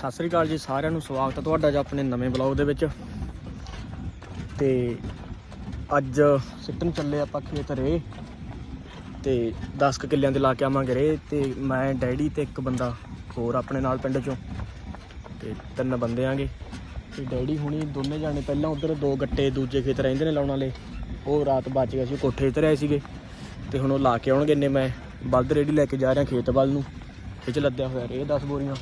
ਸਤਿ ਸ੍ਰੀ ਅਕਾਲ ਜੀ ਸਾਰਿਆਂ ਨੂੰ, ਸਵਾਗਤ ਹੈ ਤੁਹਾਡਾ ਜੀ ਆਪਣੇ ਨਵੇਂ ਬਲੌਗ ਦੇ ਵਿੱਚ। ਤੇ ਅੱਜ ਸਿੱਟਣ ਚੱਲੇ ਆਪਾਂ ਖੇਤ ਰੇ, ਤੇ 10 ਕੁ ਕਿੱਲਿਆਂ ਦੇ ਲਾ ਕੇ ਆਵਾਂਗੇ ਰੇ, ਤੇ ਮੈਂ, ਡੈਡੀ ਤੇ ਇੱਕ ਬੰਦਾ ਹੋਰ ਆਪਣੇ ਨਾਲ ਪਿੰਡ ਚੋਂ, ਤੇ ਤਿੰਨ ਬੰਦੇ ਆਂਗੇ। ਤੇ ਡੈਡੀ ਹੁਣੀ ਦੋਨੇ ਜਾਣੇ ਪਹਿਲਾਂ ਉਧਰ ਦੋ ਗੱਟੇ ਦੂਜੇ ਖੇਤ ਰਹਿੰਦੇ ਨੇ ਲਾਉਣ ਵਾਲੇ। ਉਹ ਰਾਤ ਬਚ ਗਏ ਸੀ ਕੋਠੇ ਤੇ ਰਹੇ ਸੀਗੇ। ਤੇ ਹੁਣ ਉਹ ਲਾ ਕੇ ਆਉਣਗੇ ਇੰਨੇ ਮੈਂ, ਬਲਦ ਰੇੜੀ ਲੈ ਕੇ ਜਾ ਰਿਹਾ ਖੇਤ ਵੱਲ ਨੂੰ। ਇਹ ਚ ਲੱਦਿਆ ਹੋਇਆ ਰੇ 10 ਬੋਰੀਆਂ।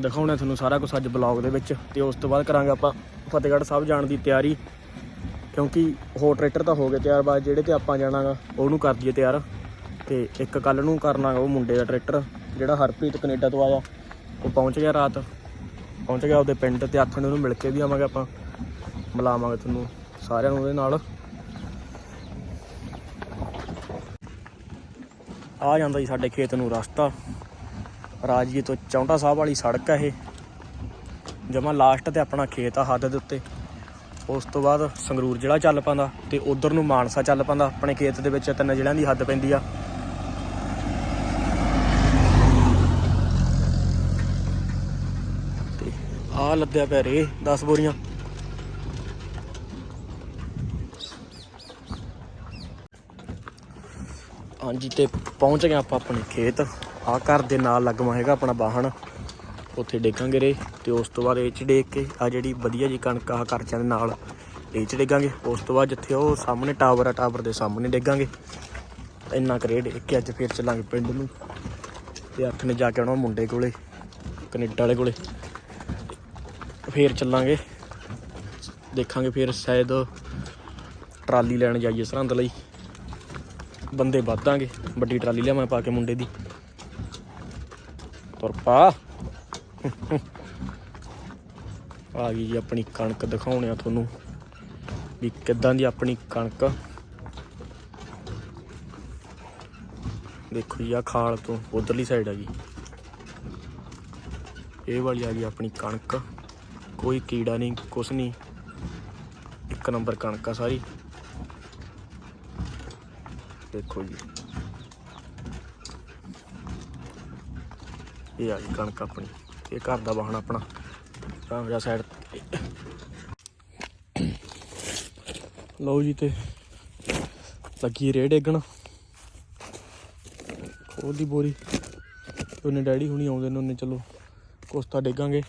ਦਿਖਾਉਣਾ ਤੁਹਾਨੂੰ ਸਾਰਾ ਕੁਝ ਅੱਜ ਬਲੌਗ ਦੇ ਵਿੱਚ ਤੇ ਉਸ ਤੋਂ ਬਾਅਦ ਕਰਾਂਗੇ ਆਪਾਂ ਫਤਿਹਗੜ੍ਹ ਸਾਹਿਬ ਜਾਣ ਦੀ ਤਿਆਰੀ। ਕਿਉਂਕਿ ਹੋਰ ਟਰੈਕਟਰ ਤਾਂ ਹੋ ਗਏ ਤਿਆਰ, ਬਾਅਦ ਜਿਹੜੇ ਤੇ ਆਪਾਂ ਜਾਣਾਗਾ ਉਹਨੂੰ ਕਰ ਦਈਏ ਤਿਆਰ। ਤੇ ਇੱਕ ਕੱਲ ਨੂੰ ਕਰਨਾਗਾ ਉਹ ਮੁੰਡੇ ਦਾ ਟਰੈਕਟਰ ਜਿਹੜਾ ਹਰਪ੍ਰੀਤ ਕੈਨੇਡਾ ਤੋਂ ਆਇਆ। ਉਹ ਪਹੁੰਚ ਗਿਆ ਰਾਤ। ਪਹੁੰਚ ਗਿਆ ਉਹਦੇ ਪਿੰਡ ਤੇ ਆਥਣ ਉਹਨੂੰ ਮਿਲ ਕੇ ਵੀ ਆਵਾਂਗੇ ਆਪਾਂ। ਮਿਲਾਵਾਂਗੇ ਤੁਹਾਨੂੰ ਸਾਰਿਆਂ ਨੂੰ ਉਹਦੇ ਨਾਲ। ਆ ਜਾਂਦਾ ਜੀ ਸਾਡੇ ਖੇਤ ਨੂੰ ਰਸਤਾ। ਰਾਜੀਏ ਤੋਂ ਚੌਂਟਾ ਸਾਹਿਬ ਵਾਲੀ ਸੜਕ ਹੈ ਇਹ। ਜਮਾ ਲਾਸਟ ਤੇ ਆਪਣਾ ਖੇਤ ਆ ਹੱਦ ਦੇ ਉੱਤੇ। ਉਸ ਤੋਂ ਬਾਅਦ ਸੰਗਰੂਰ ਜ਼ਿਲ੍ਹਾ ਚੱਲ ਪੈਂਦਾ ਤੇ ਉਧਰ ਨੂੰ ਮਾਨਸਾ ਚੱਲ ਪੈਂਦਾ। ਆਪਣੇ ਖੇਤ ਦੇ ਵਿੱਚ ਤਿੰਨ ਜ਼ਿਲ੍ਹਿਆਂ ਦੀ ਹੱਦ ਪੈਂਦੀ ਆ। ਤੇ ਆ ਲੱਦਿਆ ਪਿਆ ਰੇ 10 ਬੋਰੀਆਂ। ਹਾਂਜੀ, ਤੇ ਪਹੁੰਚ ਗਏ ਆਪਾਂ ਆਪਣੇ ਖੇਤ। ਆ ਘਰ ਦੇ ਨਾਲ ਲੱਗਵਾ ਹੈਗਾ ਆਪਣਾ ਬਾਹਣ ਉੱਥੇ ਡੇਗਾਂਗੇ ਰੇ ਤੇ ਉਸ ਤੋਂ ਬਾਅਦ ਇਹ ਚ ਡੇਕ ਕੇ ਆ ਜਿਹੜੀ ਵਧੀਆ ਜੀ ਕਣਕ ਆ ਖਰਚਿਆਂ ਦੇ ਨਾਲ, ਇਹ ਚ ਡੇਗਾਂਗੇ। ਉਸ ਤੋਂ ਬਾਅਦ ਜਿੱਥੇ ਉਹ ਸਾਹਮਣੇ ਟਾਵਰ ਆ, ਟਾਵਰ ਦੇ ਸਾਹਮਣੇ ਡੇਗਾਂਗੇ। ਇੰਨਾ ਕਰੇ ਡੇਕ ਕੇ ਅੱਜ ਫੇਰ ਚੱਲਾਂਗੇ ਪਿੰਡ ਨੂੰ। ਤੇ ਅੱਠ ਨੇ ਜਾ ਕੇ ਆਉਣਾ ਮੁੰਡੇ ਕੋਲੇ, ਕੈਨੇਡਾ ਵਾਲੇ ਕੋਲੇ। ਫੇਰ ਚੱਲਾਂਗੇ। ਦੇਖਾਂਗੇ ਫੇਰ ਸ਼ਾਇਦ ਟਰਾਲੀ ਲੈਣ ਜਾਈਏ ਸਰਹੰਦ ਲਈ। ਬੰਦੇ ਵਾਧਾਂਗੇ, ਵੱਡੀ ਟਰਾਲੀ ਲਿਆਵਾਂ ਪਾ ਕੇ ਮੁੰਡੇ ਦੀ। ਤੁਰ ਪਾ ਆ ਗਈ ਜੀ ਆਪਣੀ ਕਣਕ, ਦਿਖਾਉਣੇ ਆ ਤੁਹਾਨੂੰ ਵੀ ਕਿੱਦਾਂ ਦੀ ਆਪਣੀ ਕਣਕ। ਦੇਖੋ ਜੀ, ਆ ਖਾਲ ਤੋਂ ਉਧਰਲੀ ਸਾਈਡ ਆ ਗਈ। ਇਹ ਵਾਲੀ ਆ ਗਈ ਆਪਣੀ ਕਣਕ। ਕੋਈ ਕੀੜਾ ਨਹੀਂ, ਕੁਛ ਨਹੀਂ। ਇੱਕ ਨੰਬਰ ਕਣਕ ਆ ਸਾਰੀ। ਦੇਖੋ ਜੀ। ਇਹ ਆ ਗਈ ਕਣਕ ਆਪਣੀ, ਇਹ ਘਰ ਦਾ ਵਾਹਣ ਆਪਣਾ ਰਾਮਜਾ ਸਾਈਡ ਲਓ ਜੀ ਤੇ ਲੱਗੀ ਰੇ ਡੇਗਣ। ਉਹਦੀ ਬੋਰੀ। ਉਹਨੇ ਡੈਡੀ ਹੁਣੀ ਆਉਂਦੇ ਨੇ, ਉਹਨੇ ਚਲੋ ਕੋਸਤਾ ਡੇਗਾਂਗੇ।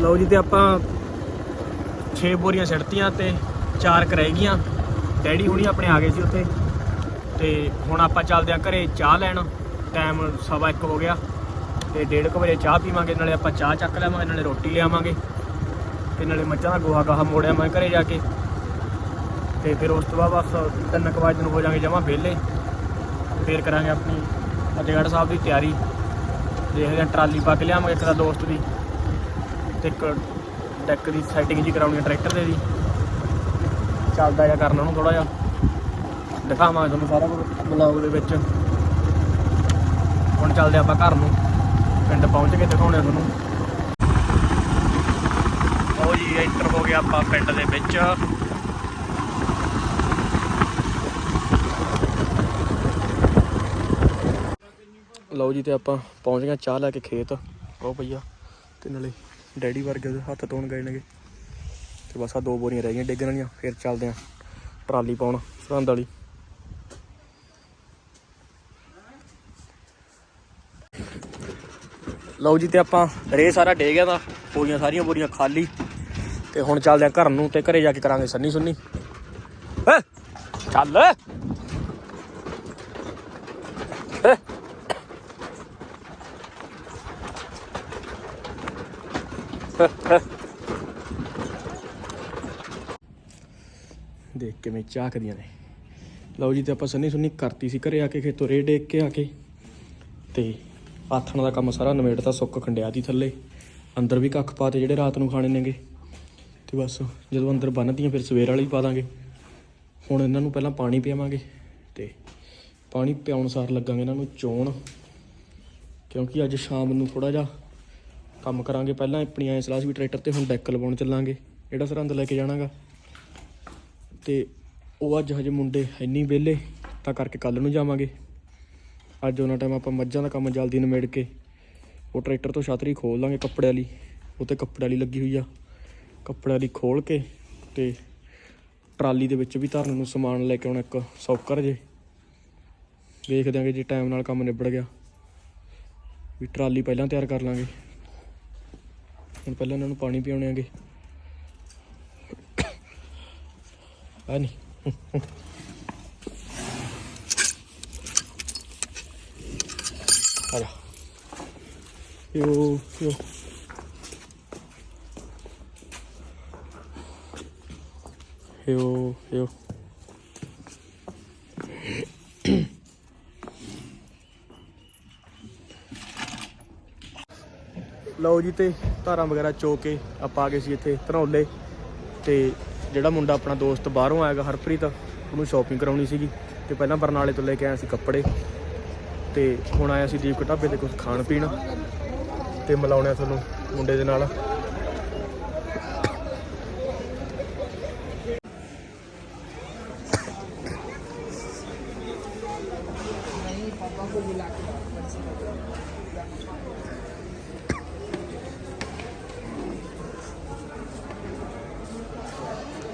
ਲਓ ਜੀ ਤੇ ਆਪਾਂ 6 ਬੋਰੀਆਂ ਛੱਡਤੀਆਂ ਤੇ 4 ਰਹਿ ਗਈਆਂ ਡੈਡੀ ਹੁਣੀ ਆਪਣੇ ਆ ਗਏ ਸੀ ਉੱਥੇ। ਤੇ ਹੁਣ ਆਪਾਂ ਚੱਲਦੇ ਆਂ ਘਰੇ ਚਾਹ ਲੈਣ। ਟਾਈਮ ਸਵਾ ਇੱਕ ਹੋ ਗਿਆ ਤੇ ਡੇਢ ਕੁ ਵਜੇ ਚਾਹ ਪੀਵਾਂਗੇ, ਨਾਲੇ ਆਪਾਂ ਚਾਹ ਚੱਕ ਲਿਆਵਾਂਗੇ, ਨਾਲੇ ਰੋਟੀ ਲਿਆਵਾਂਗੇ ਤੇ ਨਾਲੇ ਮੱਝਾਂ ਦਾ ਗੋਹਾ ਗਾਹਾ ਮੋੜਿਆ ਮੈਂ ਘਰੇ ਜਾ ਕੇ। ਤੇ ਫਿਰ ਉਸ ਤੋਂ ਬਾਅਦ ਬਸ ਤਿੰਨ ਕੁ ਵਜੇ ਨੂੰ ਹੋ ਜਾਾਂਗੇ ਜਮਾਂ ਵਿਹਲੇ। ਫੇਰ ਕਰਾਂਗੇ ਆਪਣੀ ਫਤਿਹਗੜ੍ਹ ਸਾਹਿਬ ਦੀ ਤਿਆਰੀ। ਦੇਖਦੇ ਆਂ ਟਰਾਲੀ ਪਾ ਕੇ ਲਿਆਵਾਂਗੇ ਇੱਕ ਦਾ ਦੋਸਤ ਦੀ ਤੇ ਇੱਕ ਡੈਕ ਦੀ ਸੈਟਿੰਗ ਜੀ ਕਰਾਉਣੀ ਹੈ ਟਰੈਕਟਰ ਦੇ ਦੀ। ਚੱਲਦਾ ਜਾਂ ਕਰਨਾ ਉਹਨੂੰ ਥੋੜਾ ਜਿਹਾ। ਦਿਖਾਵਾਂਗੇ ਤੁਹਾਨੂੰ ਸਾਰਾ ਕੁਝ ਬਲੌਗ ਦੇ ਵਿੱਚ। ਹੁਣ ਚੱਲਦੇ ਆਪਾਂ ਘਰ ਨੂੰ। ਪਿੰਡ ਪਹੁੰਚ ਕੇ ਦਿਖਾਉਣੇ ਆ ਤੁਹਾਨੂੰ। ਲਓ ਜੀ ਐਂਟਰ ਹੋ ਗਿਆ ਆਪਾਂ ਪਿੰਡ ਦੇ ਵਿੱਚ। ਲਓ ਜੀ, ਤੇ ਆਪਾਂ ਪਹੁੰਚ ਗਏ ਚਾਹ ਲੈ ਕੇ ਖੇਤ। ਉਹ ਭਈਆ, ਤੇ ਨਾਲੇ ਡੈਡੀ ਵਰਗੇ ਉਹਦੇ ਹੱਥ ਧੋਣ ਗਏ ਨੇਗੇ। ਤੇ ਬਸ ਆ ਦੋ ਬੋਰੀਆਂ ਰਹਿ ਗਈਆਂ ਡਿੱਗਣ ਵਾਲੀਆਂ, ਫਿਰ ਚੱਲਦੇ ਆਂ ਟਰਾਲੀ ਪਾਉਣ, ਸਰਹੰਦ ਵਾਲੀ। ਲਓ ਜੀ ਤੇ ਆਪਾਂ ਰੇ ਸਾਰਾ ਡੇ ਗਿਆ ਦਾ ਬੋਰੀਆਂ ਸਾਰੀਆਂ ਬੋਰੀਆਂ ਖਾਲੀ ਤੇ ਹੁਣ ਚੱਲਦੇ ਆਂ ਘਰ ਨੂੰ ਤੇ ਘਰੇ ਜਾ ਕੇ ਕਰਾਂਗੇ ਸੰਨੀ ਸੁੰਨੀ। ਚੱਲ। ਦੇਖ ਕਿਵੇਂ ਝਾਕਦੀਆਂ ਨੇ। ਲਓ ਜੀ ਤੇ ਆਪਾਂ ਸੰਨੀ ਸੁੰਨੀ ਕਰਤੀ ਸੀ ਘਰੇ ਆ ਕੇ ਖੇਤੋਂ ਰੇ ਡੇਕ ਕੇ ਆ ਕੇ। ਤੇ ਆਥਣ ਦਾ ਕੰਮ ਸਾਰਾ ਨਵੇੜਤਾ ਸੁੱਕ ਖੰਡਿਆ ਦੀ ਥੱਲੇ। ਅੰਦਰ ਵੀ ਕੱਖ ਪਾਤੇ ਜਿਹੜੇ ਰਾਤ ਨੂੰ ਖਾਣੇ ਨੇਗੇ। ਤੇ ਬਸ, ਜਦੋਂ ਅੰਦਰ ਬੰਨਦੀਆਂ ਫਿਰ ਸਵੇਰ ਵਾਲੀ ਪਾ ਦਾਂਗੇ। ਹੁਣ ਇਹਨਾਂ ਨੂੰ ਪਹਿਲਾਂ ਪਾਣੀ ਪਿਆਵਾਂਗੇ ਤੇ ਪਾਣੀ ਪਿਆਉਣ ਸਾਰ ਲੱਗਾਂਗੇ ਇਹਨਾਂ ਨੂੰ ਚੋਣ। ਕਿਉਂਕਿ ਅੱਜ ਸ਼ਾਮ ਨੂੰ ਥੋੜਾ ਜਿਹਾ ਕੰਮ ਕਰਾਂਗੇ। ਪਹਿਲਾਂ ਆਪਣੀ ਐਂ ਸਲਾਹ ਸੀ ਵੀ ਟਰੈਕਟਰ ਤੇ ਹੁਣ ਡੈਕ ਲਵਾਉਣ ਚੱਲਾਂਗੇ। ਜਿਹੜਾ ਸਰਹੰਦ ਲੈ ਕੇ ਜਾਣਾਗਾ। ਤੇ ਉਹ ਅੱਜ ਹਜੇ ਮੁੰਡੇ ਇੰਨੀ ਵਿਹਲੇ, ਤਾਂ ਕਰਕੇ ਕੱਲ ਨੂੰ ਜਾਵਾਂਗੇ। ਅੱਜ ਉਹਨਾਂ ਟਾਈਮ ਆਪਾਂ ਮੱਝਾਂ ਦਾ ਕੰਮ ਜਲਦੀ ਨਿਮੇੜ ਕੇ ਉਹ ਟਰੈਕਟਰ ਤੋਂ ਛਤਰੀ ਖੋਲ ਲਾਂਗੇ ਕੱਪੜੇ ਵਾਲੀ ਉਹ ਤੇ ਕੱਪੜੇ ਵਾਲੀ ਲੱਗੀ ਹੋਈ ਆ। ਕੱਪੜੇ ਵਾਲੀ ਖੋਲ ਕੇ ਤੇ ਟਰਾਲੀ ਦੇ ਵਿੱਚ ਵੀ ਧਰਨ ਨੂੰ ਸਮਾਨ ਲੈ ਕੇ ਆਉਣਾ ਇੱਕ ਸੌਕਰ ਜੇ। ਵੇਖ ਦਿਆਂਗੇ ਜੇ ਟਾਈਮ ਨਾਲ ਕੰਮ ਨਿਬੜ ਗਿਆ। ਵੀ ਟਰਾਲੀ ਪਹਿਲਾਂ ਤਿਆਰ ਕਰ ਲਾਂਗੇ। ਹੁਣ ਪਹਿਲਾਂ ਇਹਨਾਂ ਨੂੰ ਪਾਣੀ ਪਿਆਉਣੇ ਆਗੇ। ਆ ਨਹੀਂ ਆ ਜਾ ਯੋ ਯੋ ਯੋ ਯੋ ਲਓ ਜੀ ਤੇ ਧਾਰਾਂ ਵਗੈਰਾ ਚੋ ਕੇ ਆਪਾਂ ਆ ਗਏ ਸੀ ਇੱਥੇ ਧਨੌਲੇ ਤੇ ਜਿਹੜਾ ਮੁੰਡਾ ਆਪਣਾ ਦੋਸਤ ਬਾਹਰੋਂ ਆਏਗਾ ਹਰਪ੍ਰੀਤ, ਉਹਨੂੰ ਸ਼ਾਪਿੰਗ ਕਰਾਉਣੀ ਸੀਗੀ ਤੇ ਪਹਿਲਾਂ ਬਰਨਾਲੇ ਤੋਂ ਲੈ ਕੇ ਆਇਆ ਸੀ ਕੱਪੜੇ। ਤੇ ਹੁਣ ਆਇਆ ਸੀ ਦੀਪਕ ਢਾਬੇ ਤੇ ਕੁਝ ਖਾਣ ਪੀਣ ਤੇ ਮਿਲਾਉਣਿਆ ਤੁਹਾਨੂੰ ਮੁੰਡੇ ਦੇ ਨਾਲ।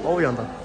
ਉਹ ਜਾਂਦਾ।